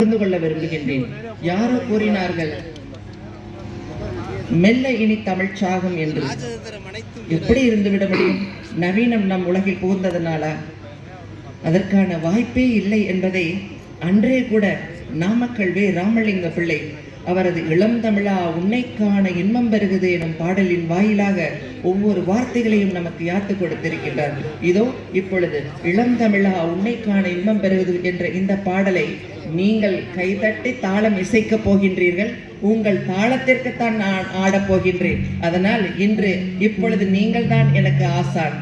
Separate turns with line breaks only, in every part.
புரிந்து கொள்ள விரும்புகின்றேன். யாரோ கூறினார்கள் மெல்ல இனி தமிழ் சாகும் என்று. எப்படி இருந்துவிட முடியும்? நவீனம் நம் உலகில் புகுந்ததனாலா. அதற்கான வாய்ப்பே இல்லை என்பதை அன்றே கூட நாமக்கல் வே ராமலிங்க பிள்ளை அவரது இளம் தமிழா உன்னைக்கான இன்பம் பெறுகிறது எனும் பாடலின் வாயிலாக ஒவ்வொரு வார்த்தைகளையும் நமக்கு யாத்து கொடுத்திருக்கின்றார். இதோ இப்பொழுது இளம் தமிழா உன்னைக்கான இன்பம் பெருகுது என்ற இந்த பாடலை நீங்கள் கைதட்டி தாளம் இசைக்கப் போகின்றீர்கள். உங்கள் தாளத்திற்குத்தான் நான் ஆடப் போகின்றேன். அதனால் இன்று இப்பொழுது நீங்கள் தான் எனக்கு ஆசான்.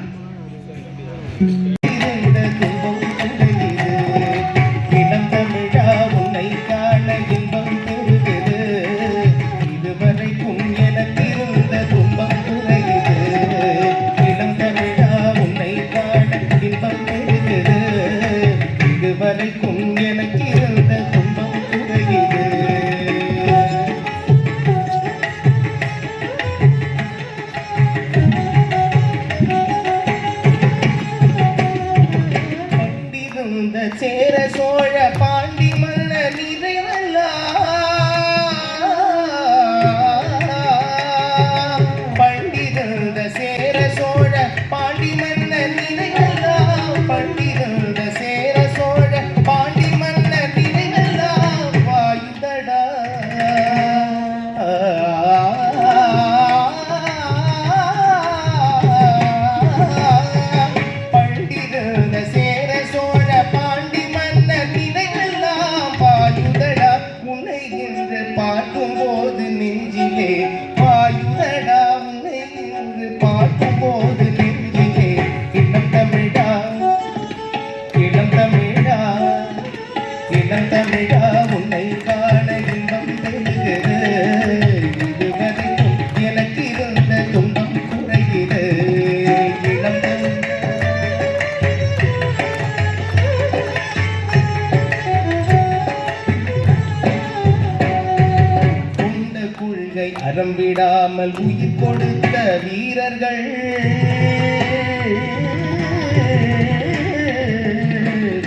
கொள்கை அறம் விடாமல் உயிர் கொடுத்த வீரர்கள்.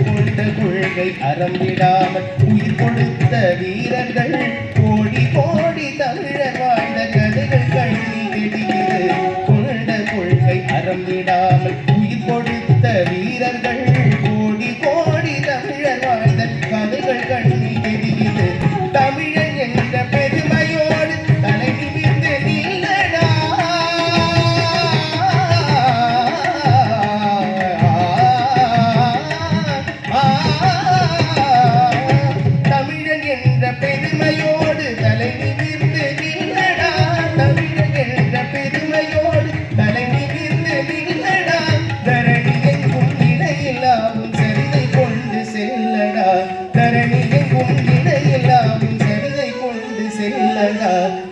கொண்ட கொள்கை அறம் விடாமல் உயிர் கொடுத்த வீரர்கள்.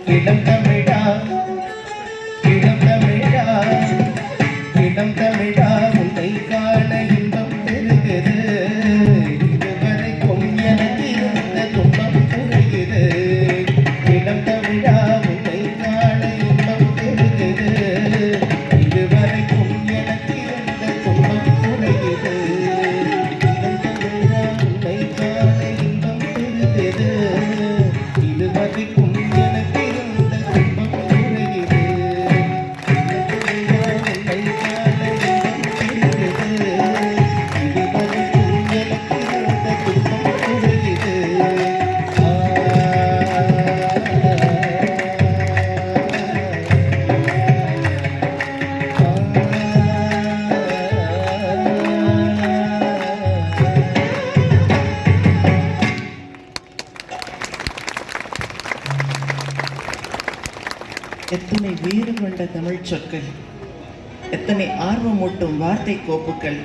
இளம் தமிழா இளம் தமிழா இளம் தமிழா உன்னை கா
எத்தனை வீறு கொண்ட தமிழ் சொற்கள் எத்தனை ஆர்வமூட்டும் வார்த்தை கோப்புகள்.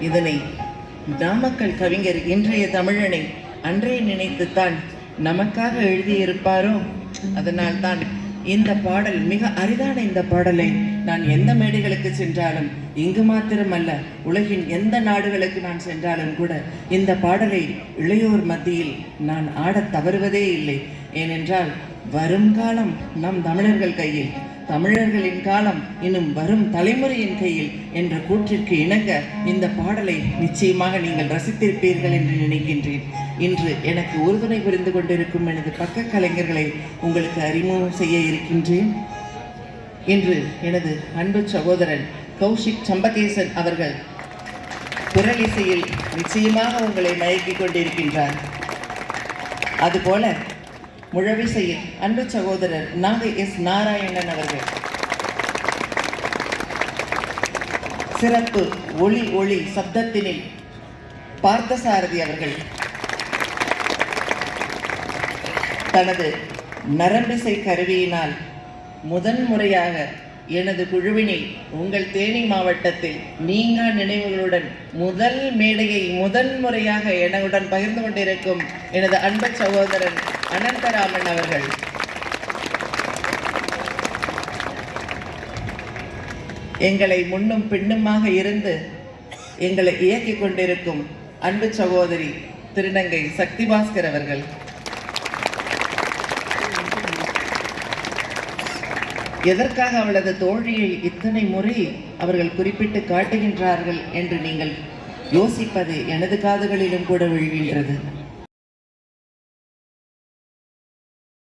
இதனை நாமக்கல் கவிஞர் இன்றைய தமிழனை அன்றே நினைத்துத்தான் நமக்காக எழுதியிருப்பாரோ? அதனால் தான் இந்த பாடல் மிக அரிதான இந்த பாடலை நான் எந்த மேடைகளுக்கு சென்றாலும் இங்கு மாத்திரமல்ல உலகின் எந்த நாடுகளுக்கு நான் சென்றாலும் கூட இந்த பாடலை இளையோர் மத்தியில் நான் ஆடத் தவறுவதே இல்லை. ஏனென்றால் வருங்காலம் நம் தமிழர்கள் கையில். தமிழர்களின் காலம் இன்னும் வரும் தலைமுறையின் கையில் என்ற கூற்றிற்கு இணங்க இந்த பாடலை நிச்சயமாக நீங்கள் ரசித்திருப்பீர்கள் என்று நினைக்கின்றேன். இன்று எனக்கு உறுதுணை புரிந்து கொண்டிருக்கும் எனது பக்க கலைஞர்களை உங்களுக்கு அறிமுகம் செய்ய இருக்கின்றேன். இன்று எனது அன்பு சகோதரன் கௌஷிக் சம்பகேசன் அவர்கள் குரலிசையில் நிச்சயமாக உங்களை மயக்கிக் கொண்டிருக்கின்றார். அதுபோல முழவிசையில் அன்பு சகோதரர் நாகை எஸ் நாராயணன் அவர்கள். சிறப்பு ஒளி ஒளி சப்தத்தினில் பார்த்தசாரதி அவர்கள். தனது நரம்பிசை கருவியினால் முதன் முறையாக எனது குழுவினில் உங்கள் தேனி மாவட்டத்தில் நீங்கா நினைவுகளுடன் முதல் மேடையை முதன் முறையாக என்னுடன் பகிர்ந்து கொண்டிருக்கும் எனது அன்பு சகோதரன் அனந்தராமன் அவர்கள். எங்களை முன்னும் பின்னுமாக இருந்து எங்களை இயக்கிக் கொண்டிருக்கும் அன்பு சகோதரி திருநங்கை சக்தி பாஸ்கர் அவர்கள். எதற்காக அவளது தோழியை இத்தனை முறை அவர்கள் குறிப்பிட்டு காட்டுகின்றார்கள் என்று நீங்கள் யோசிப்பது எனது காதுகளிலும் கூட விழுகின்றது.